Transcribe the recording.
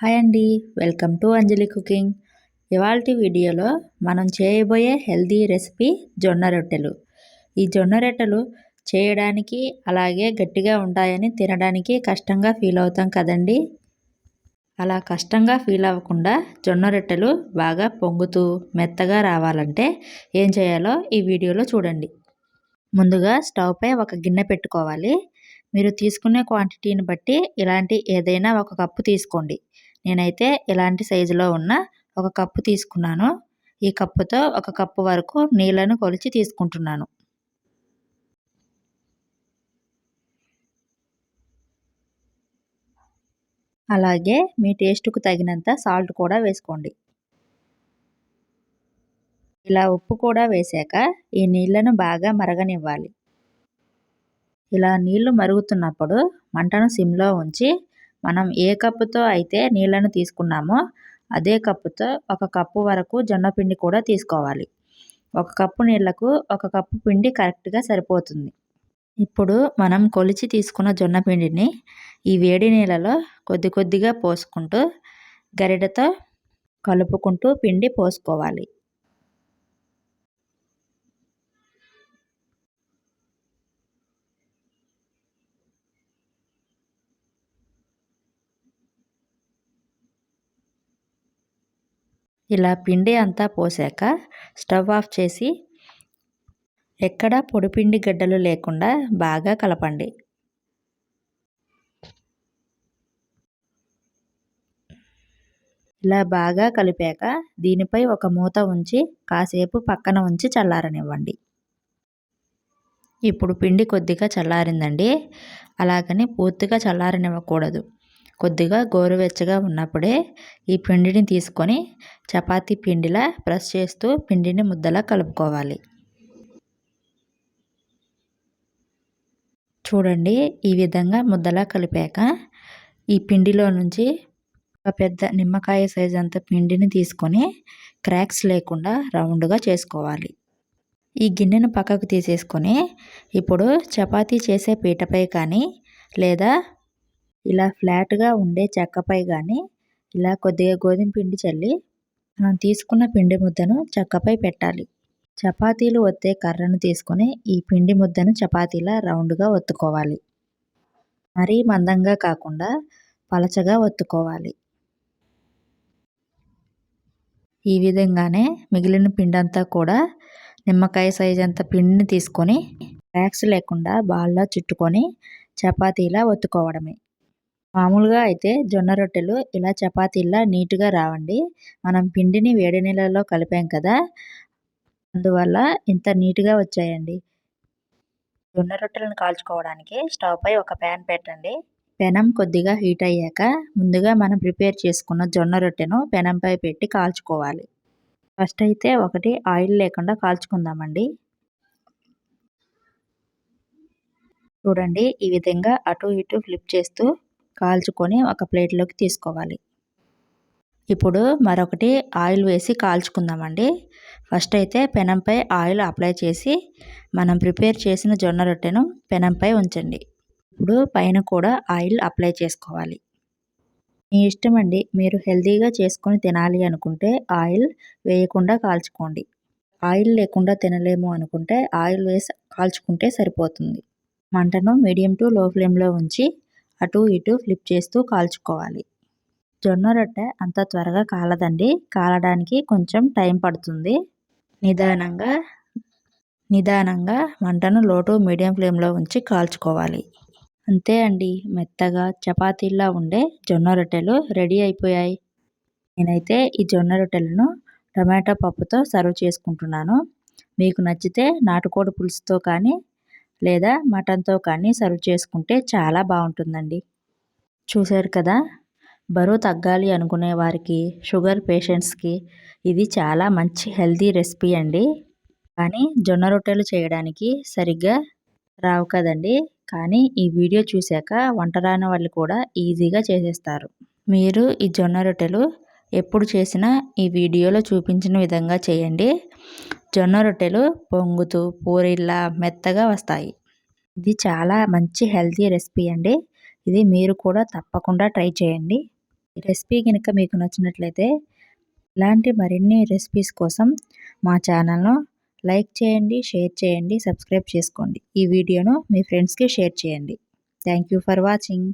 Hi అండి welcome to Anjali cooking. ఇవాళ వీడియోలో మనం చేయబోయే హెల్దీ రెసిపీ జొన్న రొట్టెలు. ఈ జొన్న రొట్టెలు చేయడానికి అలాగే గట్టిగా ఉంటాయని తినడానికి కష్టంగా ఫీల్ అవుతాం కదండి? అలా కష్టంగా ఫీల్ అవ్వకుండా జొన్న రొట్టెలు బాగా పొంగుతూ మెత్తగా రావాలంటే ఏం చేయాలో ఈ వీడియోలో చూడండి. ముందుగా స్టవ్పై ఒక గిన్నె పెట్టుకోవాలి. మీరు తీసుకునే క్వాంటిటీని బట్టి ఇలాంటి ఏదైనా ఒక కప్పు తీసుకోండి. నేనైతే ఇలాంటి సైజులో ఉన్న ఒక కప్పు తీసుకున్నాను. ఈ కప్పుతో ఒక కప్పు వరకు నీళ్ళను కొలిచి తీసుకుంటున్నాను. అలాగే మీ టేస్ట్కు తగినంత సాల్ట్ కూడా వేసుకోండి. ఇలా ఉప్పు కూడా వేసాక ఈ నీళ్ళను బాగా మరగనివ్వాలి. ఇలా నీళ్ళు మరుగుతున్నప్పుడు మంటను సిమ్లో ఉంచి మనం ఏ కప్పుతో అయితే నీళ్ళను తీసుకున్నామో అదే కప్పుతో ఒక కప్పు వరకు జొన్న పిండి కూడా తీసుకోవాలి. ఒక కప్పు నీళ్ళకు ఒక కప్పు పిండి కరెక్ట్గా సరిపోతుంది. ఇప్పుడు మనం కొలిచి తీసుకున్న జొన్న పిండిని ఈ వేడి నీళ్ళలో కొద్ది కొద్దిగా పోసుకుంటూ గరిటతో కలుపుకుంటూ పిండి పోసుకోవాలి. ఇలా పిండి అంతా పోసాక స్టవ్ ఆఫ్ చేసి ఎక్కడ పొడిపిండి గడ్డలు లేకుండా బాగా కలపండి. ఇలా బాగా కలిపాక దీనిపై ఒక మూత ఉంచి కాసేపు పక్కన ఉంచి చల్లారనివ్వండి. ఇప్పుడు పిండి కొద్దిగా చల్లారిందండి. అలాగని పూర్తిగా చల్లారనివ్వకూడదు. కొద్దిగా గోరువెచ్చగా ఉన్నప్పుడే ఈ పిండిని తీసుకొని చపాతీ పిండిలా ప్రెస్ చేస్తూ పిండిని ముద్దలా కలుపుకోవాలి. చూడండి ఈ విధంగా ముద్దలా కలిపాక ఈ పిండిలో నుంచి ఒక పెద్ద నిమ్మకాయ సైజ్ అంత పిండిని తీసుకొని క్రాక్స్ లేకుండా రౌండ్గా చేసుకోవాలి. ఈ గిన్నెను పక్కకు తీసేసుకొని ఇప్పుడు చపాతీ చేసే పీటపై కానీ లేదా ఇలా ఫ్లాట్గా ఉండే చెక్కపై కానీ ఇలా కొద్దిగా గోధుమ పిండి చల్లి మనం తీసుకున్న పిండి ముద్దను చెక్కపై పెట్టాలి. చపాతీలు ఒత్తే కర్రను తీసుకొని ఈ పిండి ముద్దను చపాతీలా రౌండ్గా ఒత్తుకోవాలి. మరీ మందంగా కాకుండా పలచగా ఒత్తుకోవాలి. ఈ విధంగానే మిగిలిన పిండి అంతా కూడా నిమ్మకాయ సైజ్ అంత పిండిని తీసుకొని ర్యాక్స్ లేకుండా బాల్లా చుట్టుకొని చపాతీలా ఒత్తుకోవడమే. మామూలుగా అయితే జొన్న రొట్టెలు ఇలా చపాతీలా నీట్గా రావండి. మనం పిండిని వేడి నీళ్ళలో కలిపాం కదా అందువల్ల ఇంత నీట్గా వచ్చాయండి. జొన్న రొట్టెలను కాల్చుకోవడానికి స్టవ్ పై ఒక ప్యాన్ పెట్టండి. పెనం కొద్దిగా హీట్ అయ్యాక ముందుగా మనం ప్రిపేర్ చేసుకున్న జొన్న రొట్టెను పెనంపై పెట్టి కాల్చుకోవాలి. ఫస్ట్ అయితే ఒకటి ఆయిల్ లేకుండా కాల్చుకుందామండి. చూడండి ఈ విధంగా అటు ఇటు ఫ్లిప్ చేస్తూ కాల్చుకొని ఒక ప్లేట్లోకి తీసుకోవాలి. ఇప్పుడు మరొకటి ఆయిల్ వేసి కాల్చుకుందామండి. ఫస్ట్ అయితే పెనంపై ఆయిల్ అప్లై చేసి మనం ప్రిపేర్ చేసిన జొన్న రొట్టెను పెనంపై ఉంచండి. ఇప్పుడు పైన కూడా ఆయిల్ అప్లై చేసుకోవాలి. మీ ఇష్టం అండి మీరు హెల్తీగా చేసుకొని తినాలి అనుకుంటే ఆయిల్ వేయకుండా కాల్చుకోండి. ఆయిల్ లేకుండా తినలేము అనుకుంటే ఆయిల్ వేసి కాల్చుకుంటే సరిపోతుంది. మంటను మీడియం టు లో ఫ్లేమ్లో ఉంచి అటు ఇటు ఫ్లిప్ చేస్తూ కాల్చుకోవాలి. జొన్న రొట్టె అంత త్వరగా కాలదండి. కాలడానికి కొంచెం టైం పడుతుంది. నిదానంగా నిదానంగా మంటను లోటు మీడియం ఫ్లేమ్లో ఉంచి కాల్చుకోవాలి. అంతే అండి. మెత్తగా చపాతీలా ఉండే జొన్న రొట్టెలు రెడీ అయిపోయాయి. నేనైతే ఈ జొన్న రొట్టెలను టమాటా పప్పుతో సర్వ్ చేసుకుంటున్నాను. మీకు నచ్చితే నాటుకోడి పులుసుతో కానీ లేదా మటన్తో కానీ సర్వ్ చేసుకుంటే చాలా బాగుంటుందండి. చూశారు కదా? బరువు తగ్గాలి అనుకునే వారికి షుగర్ పేషెంట్స్కి ఇది చాలా మంచి హెల్తీ రెసిపీ అండి. కానీ జొన్న రొట్టెలు చేయడానికి సరిగ్గా రావు కదండి. కానీ ఈ వీడియో చూశాక వంట రాని వాళ్ళు కూడా ఈజీగా చేసేస్తారు. మీరు ఈ జొన్న రొట్టెలు ఎప్పుడు చేసినా ఈ వీడియోలో చూపించిన విధంగా చేయండి. జొన్న రొట్టెలు పొంగుతూ పూరిల్లా మెత్తగా వస్తాయి. ఇది చాలా మంచి హెల్తీ రెసిపీ అండి. ఇది మీరు కూడా తప్పకుండా ట్రై చేయండి. ఈ రెసిపీ కనుక మీకు నచ్చినట్లయితే ఇలాంటి మరిన్ని రెసిపీస్ కోసం మా ఛానల్ను లైక్ చేయండి షేర్ చేయండి సబ్స్క్రైబ్ చేసుకోండి. ఈ వీడియోను మీ ఫ్రెండ్స్కి షేర్ చేయండి. Thank you for watching.